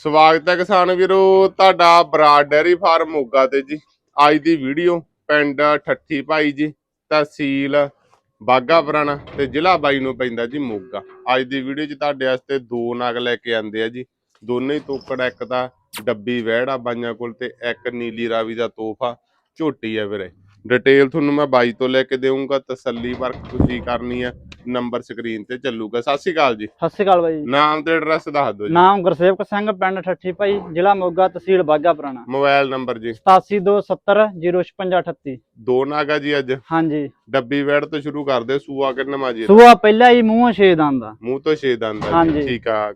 ਸਵਾਗਤ ਹੈ ਕਿਸਾਨ ਵੀਰੋ, ਤੁਹਾਡਾ ਬਰਾਡ ਡੈਰੀ ਫਾਰਮ ਮੋਗਾ ਤੇ ਜੀ। ਅੱਜ ਦੀ ਵੀਡੀਓ ਪਿੰਡ ਠੱਠੀ ਭਾਈ ਜੀ, ਤਹਿਸੀਲ ਬਾਗਾ ਪੁਰਾਣਾ ਤੇ ਜ਼ਿਲ੍ਹਾ ਬਾਈ ਨੂੰ ਪੈਂਦਾ ਜੀ ਮੋਗਾ। ਅੱਜ ਦੀ ਵੀਡੀਓ 'ਚ ਤੁਹਾਡੇ ਵਾਸਤੇ ਦੋ ਨਗ ਲੈ ਕੇ ਆਂਦੇ ਆ ਜੀ। ਦੋਨੇ ਤੋਕੜ, ਇੱਕ ਦਾ ਡੱਬੀ ਵਹਿੜਾ ਬਾਈਆਂ ਕੋਲ ਤੇ ਇੱਕ ਨੀਲੀ ਰਾਵੀ ਦਾ ਤੋਹਫਾ, ਝੋਟੀ ਆ ਵੀਰੇ। ਡਿਟੇਲ ਤੁਹਾਨੂੰ ਮੈਂ ਬਾਈ ਤੋਂ ਲੈ ਕੇ ਦੇਵਾਂਗਾ ਤਸੱਲੀ ਵਰਕ ਤੁਸੀਂ ਕਰਨੀ ਆ। ਨੰਬਰ ਸਕਰੀਨ ਤੇ ਚੱਲੂਗਾ। ਸਤਿ ਸ਼੍ਰੀ ਅਕਾਲ ਜੀ। ਸਤਿ ਸ਼੍ਰੀ ਅਕਾਲ ਬਾਈ ਜੀ। ਨਾਮ ਤੇ ਐਡਰੈਸ ਦੱਸ ਦਿਓ ਜੀ। ਨਾਮ ਗੁਰਸੇਵਕ ਸਿੰਘ ਪਿੰਡ ਠੱਠੀ ਭਾਈ ਜ਼ਿਲ੍ਹਾ ਮੋਗਾ ਤਹਿਸੀਲ ਬਾਗਾ ਪੁਰਾਣਾ। ਮੋਬਾਈਲ ਨੰਬਰ ਜੀ। 87270056 ਦੋ ਨਾਗਾ ਜੀ ਅੱਜ। ਹਾਂਜੀ। ਡੱਬੀ ਵੈੜ ਤੋਂ ਸ਼ੁਰੂ ਕਰਦੇ ਸੂਆ ਕਿੰਨਾ ਜੀ? ਸੂਆ ਪਹਿਲਾ ਹੀ ਮੂੰਹ ਛੇ ਦੰਦ ਦਾ ਮੂੰਹ ਤੋਂ ਛੇ ਦੰਦ ਆ ਜੀ। ਹਾਂਜੀ। ਠੀਕ ਆ।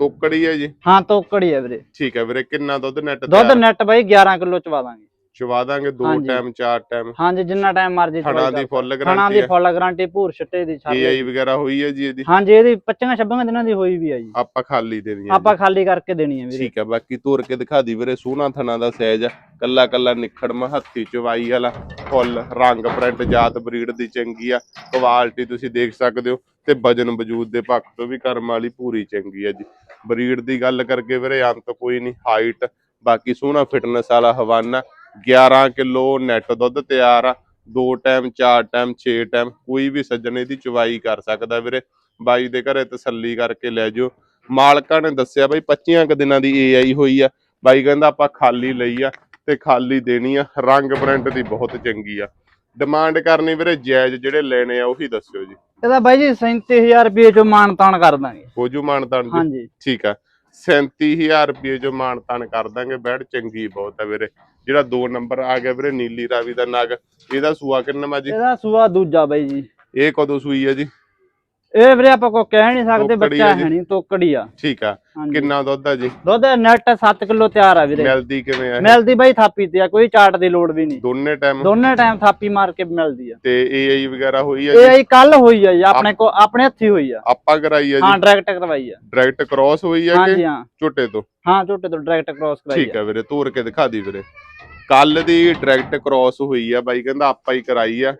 ਤੋਕੜੀ ਹੈ ਜੀ? ਹਾਂ ਤੋਕੜੀ ਹੈ ਵੀਰੇ। ਠੀਕ ਹੈ ਵੀਰੇ। ਕਿੰਨਾ ਦੁੱਧ ਨੈਟ ਦੁੱਧ ਨੈਟ ਬਾਈ 11 ਕਿਲੋ ਚਵਾ ਦਾਂਗੇ। ਚਵਾ ਦਾਂਗੇ ਦੋ ਹਾਂਜੀ। ਟਾਈਮ ਚਾਰ ਟਾਈਮ ਹਾਂਜੀ ਜਿੰਨਾ ਟਾਈਮ ਮਰਜ਼ੀ ਥਣਾ ਦੀ। ਫੁੱਲ ਗਰੰਟੀ ਦੀ ਹੈ ਫੁੱਲ ਗਾਰੰਟੀ ਭੂਰ ਛੱਟੇ ਦੀ ਏਆਈ ਵਗੈਰਾ ਹੋਈ ਹੈ ਜੀ ਇਹਦੀ? ਹਾਂਜੀ ਇਹਦੀ 25 26 ਦਿਨਾਂ ਦੀ ਹੋਈ ਵੀ ਆ ਜੀ। ਆਪਾਂ ਖਾਲੀ ਦੇਣੀ ਹੈ ਆਪਾਂ ਖਾਲੀ ਕਰਕੇ ਦੇਣੀ ਹੈ। ਵੀਰੇ। ਠੀਕ ਹੈ ਬਾਕੀ ਤੋਰ ਕੇ ਦਿਖਾ ਦੀ ਵੀਰੇ ਸੋਹਣਾ ਥਣਾ ਦਾ ਸਾਈਜ਼ ਆ। ਕੱਲਾ ਕੱਲਾ ਨਿਖੜਮਾ ਹੱਥੀ ਚਵਾਈ ਵਾਲਾ। ਫੁੱਲ ਰੰਗ ਪ੍ਰਿੰਟ ਜਾਤ ਬਰੀਡ ਦੀ ਚੰਗੀ ਆ। ਕੁਆਲਿਟੀ ਤੁਸੀਂ ਦੇਖ ਸਕਦੇ ਹੋ। ਤੇ ਵਜਨ ਵਜੂਦ ਦੇ ਪੱਖ ਤੋਂ ਵੀ ਕਰਮ ਵਾਲੀ ਪੂਰੀ ਚੰਗੀ ਆ ਜੀ। ਬਰੀਡ ਦੀ ਗੱਲ ਕਰਕੇ ਵੀਰੇ ਅੰਤ ਕੋਈ ਨਹੀਂ ਹਾਈਟ ਬਾਕੀ ਸੋਹਣਾ ਫਿਟਨੈਸ ਵਾਲਾ ਹਵਾਨਾ। 11 ਕਿਲੋ ਨੈਟ ਦੁੱਧ ਤਿਆਰ ਆ। ਦੋ ਟਾਈਮ ਚਾਰ ਟਾਈਮ 6 ਟਾਈਮ ਕੋਈ ਵੀ ਸੱਜਣ ਇਹਦੀ ਚਵਾਈ ਕਰ ਸਕਦਾ ਵੀਰੇ। ਬਾਈ ਦੇ ਘਰੇ ਤਸੱਲੀ ਕਰਕੇ ਲੈ ਜਾਓ। ਮਾਲਕਾਂ ਨੇ ਦੱਸਿਆ ਬਈ 25 ਕੁ ਦਿਨਾਂ ਦੀ ਏਆਈ ਹੋਈ ਆ। ਬਾਈ ਕਹਿੰਦਾ ਆਪਾਂ ਖਾਲੀ ਲਈ ਆ ਤੇ ਖਾਲੀ ਦੇਣੀ ਆ। ਰੰਗ ਪ੍ਰਿੰਟ ਦੀ ਬਹੁਤ ਚੰਗੀ ਆ। ਡਿਮਾਂਡ ਕਰਨੀ ਵੀਰੇ ਜਾਇਜ਼ ਜਿਹੜੇ ਲੈਣੇ ਆ ਉਹੀ ਦੱਸਿਓ ਜੀ। ਇਹਦਾ ਬਾਈ ਜੀ 37000 ਰੁਪਏ ਚੋਂ ਮਾਨ ਤਾਨ ਕਰ ਦਾਂਗੇ। ਹੋ ਜੂ ਮਾਨਤਾਨ ਜੀ। ਹਾਂਜੀ। ਠੀਕ ਆ। 37000 ਰੁਪਏ ਜੋ ਮਾਨਤਾਨ ਕਰ ਦਾਂਗੇ ਬੈਡ ਚੰਗੀ ਬਹੁਤ ਆ ਵੀਰੇ। ਜਿਹੜਾ 2 ਨੰਬਰ ਆ ਗਿਆ ਵੀਰੇ ਨੀਲੀ ਰਾਵੀ ਦਾ ਨਗ। ਇਹਦਾ ਸੂਆ ਕਿੰਨਾ ਮਾ ਜੀ? ਇਹਦਾ ਸੂਆ ਦੂਜਾ ਬਾਈ ਜੀ। ਇਹ ਕਦੋਂ ਸੂਈ ਆ ਜੀ? ਇਹ ਵੀਰੇ ਆਪਾਂ ਕੋ ਕਹਿ ਨਹੀਂ ਸਕਦੇ ਤੋਕੜੀ ਬੱਚਾ ਆ ਜੀ। ਹੈ ਨਹੀਂ ਤੋਕੜੀ ਆ। ਠੀਕ ਆ। ਹਾਂਜੀ। ਕਿੰਨਾ ਦੁੱਧ ਆ ਜੀ? ਦੁੱਧ ਨੈਟ 7 ਕਿਲੋ ਤਿਆਰ ਆ ਵੀਰੇ। ਮਿਲਦੀ ਕਿਵੇਂ ਆ ਇਹ? ਮਿਲਦੀ ਬਾਈ ਥਾਪੀ ਤੇ ਆ ਕੋਈ ਚਾਟ ਦੀ ਲੋੜ ਵੀ ਨਹੀਂ। ਦੋਨੇ ਟਾਈਮ ਦੋਨੇ ਟਾਈਮ ਥਾਪੀ ਮਾਰ ਕੇ ਮਿਲਦੀ ਆ। ਤੇ ਏਆਈ ਵਗੈਰਾ ਹੋਈ ਆ ਇਹ ਜੀ? ਆਈ ਕੱਲ ਹੋਈ ਆ ਜੀ ਆਪਣੇ ਕੋ ਆਪਣੇ ਹੱਥੀ ਹੋਈ ਆ। ਆਪਾਂ ਕਰਾਈ ਆ ਹਾਂ ਜੀ ਡਾਇਰੈਕਟ ਕਰਵਾਈ ਆ। ਡਾਇਰੈਕਟ ਕ੍ਰਾਸ ਹੋਈ ਆ ਹਾਂਜੀ ਕਿ ਹਾਂ। ਝੋਟੇ ਤੋਂ? ਹਾਂ ਝੋਟੇ ਤੋਂ ਡਾਇਰੈਕਟ ਕ੍ਰੋਸ ਕਰਾਈ ਠੀਕ ਆ ਆ ਵੀਰੇ ਤੋਰ ਕੇ ਦਿਖਾ ਦੀ ਵੀਰੇ। ਕੱਲ ਦੀ ਡਾਇਰੈਕਟ ਕ੍ਰਾਸ ਹੋਈ ਆ ਬਾਈ ਕਹਿੰਦਾ ਆਪਾਂ ਹੀ ਕਰਾਈ ਆ।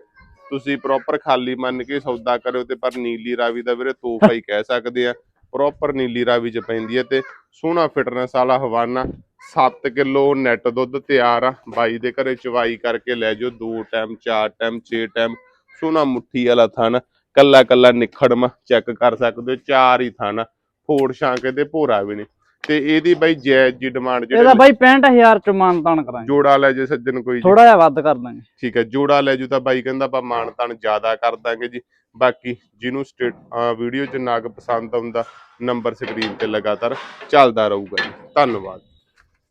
ਤੁਸੀਂ ਪ੍ਰੋਪਰ ਖਾਲੀ ਮੰਨ ਕੇ ਸੌਦਾ ਕਰਿਓ ਤੇ ਪਰ ਨੀਲੀ ਰਾਵੀ ਦਾ ਵੀਰੇ ਤੋਹਫਾ ਹੀ ਕਹਿ ਸਕਦੇ ਆ। ਪ੍ਰੋਪਰ ਨੀਲੀ ਰਾਵੀ ਚ ਪੈਂਦੀ ਹੈ ਤੇ ਸੋਹਣਾ ਫਿਟਨੈਸ ਵਾਲਾ ਹਵਾਨਾ 7 ਕਿਲੋ ਨੈਟ ਦੁੱਧ ਤਿਆਰ ਆ। ਬਾਈ ਦੇ ਘਰੇ ਚਵਾਈ ਕਰਕੇ ਲੈ ਜਾਓ, ਦੋ ਟਾਈਮ ਚਾਰ ਟਾਈਮ ਛੇ ਟਾਈਮ ਸੋਹਣਾ ਮੁੱਠੀ ਵਾਲਾ ਥਣ ਕੱਲਾ ਕੱਲਾ ਨਿਖੜਮ ਚੈੱਕ ਕਰ ਸਕਦੇ ਹੋ, ਚਾਰ ਹੀ ਥਣ, ਫੋੜ ਛਾਂਕੇ ਤੇ ਭੋਰਾ ਵੀ ਨਹੀਂ। ਤੇ ਇਹਦੀ ਬਾਈ ਜਾਇਜ਼ ਜੀ ਡਿਮਾਂਡ ਇਹਦਾ ਜਿਹੜੇ ਬਾਈ 65000 ਚ ਮਾਨ ਤਾਨ ਕਰਾਂਗੇ। ਜੋੜਾ ਲੈ ਜੇ ਸੱਜਣ ਕੋਈ ਥੋੜਾ ਜਿਹਾ ਵੱਧ ਕਰ ਦਾਂਗੇ। ਠੀਕ ਹੈ ਜੋੜਾ ਲੈ ਜੂ ਤਾਂ ਬਾਈ ਕਹਿੰਦਾ ਆਪਾਂ ਮਾਣ ਤਾਣ ਜ਼ਿਆਦਾ ਕਰ ਦਾਂਗੇ ਜੀ। ਬਾਕੀ ਜਿਹਨੂੰ ਸਟੇਟ ਵੀਡੀਓ 'ਚ ਨਾਗ ਪਸੰਦ ਆਉਂਦਾ ਨੰਬਰ ਸਕਰੀਨ ਤੇ ਲਗਾਤਾਰ ਚੱਲਦਾ ਰਹੂਗਾ ਜੀ। ਧੰਨਵਾਦ।